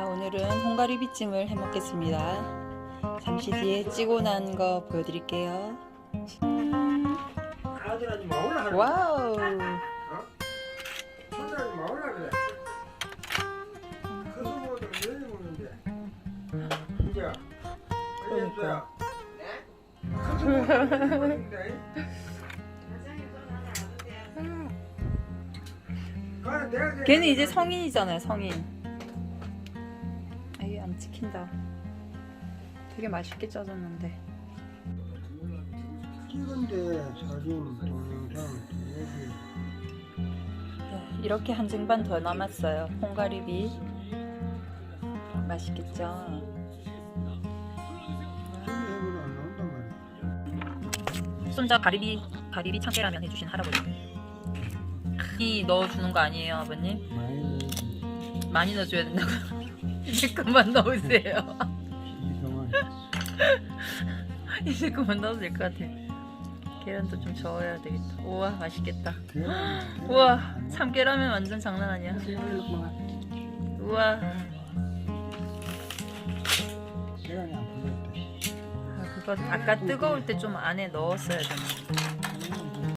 자, 오늘은 홍가리 비찜을 해 먹겠습니다. 잠시 뒤에 찌고 난 거 보여드릴게요. 와우! 큰 소모도 내리 먹는데. 그래, 내가 걔는 이제 성인이잖아요, 성인. 안 찍힌다. 되게 맛있게 짜졌는데. 찍은데 사진 동영상 네, 이렇게 한 쟁반 더 남았어요. 홍가리비. 맛있겠죠? 손자 가리비, 가리비 참깨라면 해주신 할아버지. 이 넣어주는 거 아니에요, 아버님? 많이 많이 넣어줘야 된다고. 이제 그만 넣으세요. 이제 그만 넣어도 될 것 같아. 계란도 좀 저어야 되겠다. 우와, 맛있겠다. 우와, 참깨라면 완전 장난 아니야. 우와, 계란이. 아, 그거 아까 뜨거울 때 좀 안에 넣었어야 되나.